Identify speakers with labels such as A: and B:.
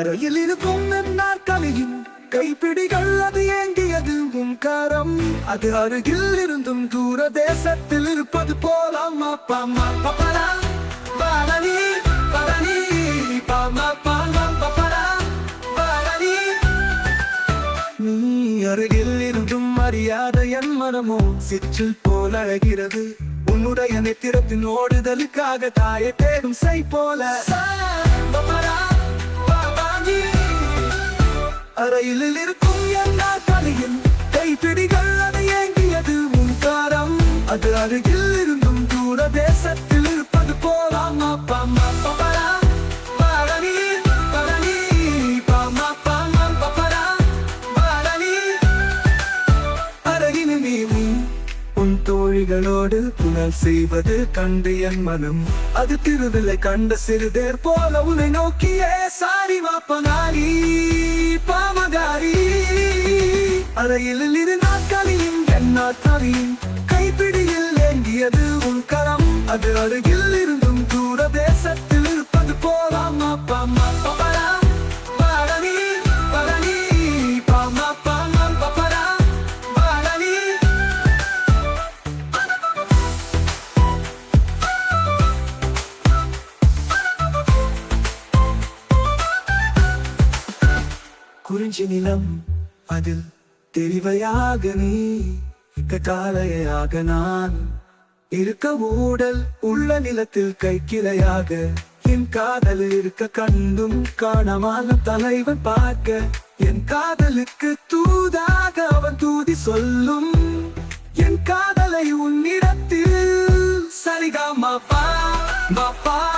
A: அறையில் இருக்கும் நாற்காலியின் கைப்பிடிகள் அது ஏங்கியது உன் கரம். அது அருகில் இருந்தும் தூர தேசத்தில் இருப்பது போலாம் அப்பா அம்மா பாமா பப்பரா பாலனி பரணி பாமா பாமா பப்பரா பாலனி நீ அருகில் இருந்தும் அறியாத என் மனமோ சிற்றில் போல அழகிறது. உன்னுடைய நெத்திரத்தின் ஓடுதலுக்காக தாயை தேடும் சை போல. பப்பரா, அறையில் இருக்கும் எல்லா கலையின் கைப்பிடிகள் அதை ஏங்கியது முன்காரம் அது அருகில் இருந்தும் தூர தேசத்தில் இருப்பது போல அம்மா பாமா பப்பரா தோழிகளோடு புனல் செய்வது கண்டு என் மனம். அது திருவிலை கண்ட சிறுதேர் போல உன்னை நோக்கியே சாரி வாப்பனாரி அறையில் இரு நாட்களியும் என் நாட்களியும் கைப்பிடியில் ஏங்கியது உன் கரம். அது அருகில் இருந்தும் தூர தேசத்தில் இருப்பது போல அம்மா பாமா குறிஞ்சி நிலம் அதில் தெரிவையாக நீ காலையாக நான். இருக்க ஊடல் உள்ள நிலத்தில் கைக்கிளையாக என் காதல் இருக்க கண்டும் காணமான தலைவன் பார்க்க. என் காதலுக்கு தூதாக அவன் தூதி சொல்லும். என் காதலை உன்னிடத்தில் சரிகா மாப்பா மாப்பா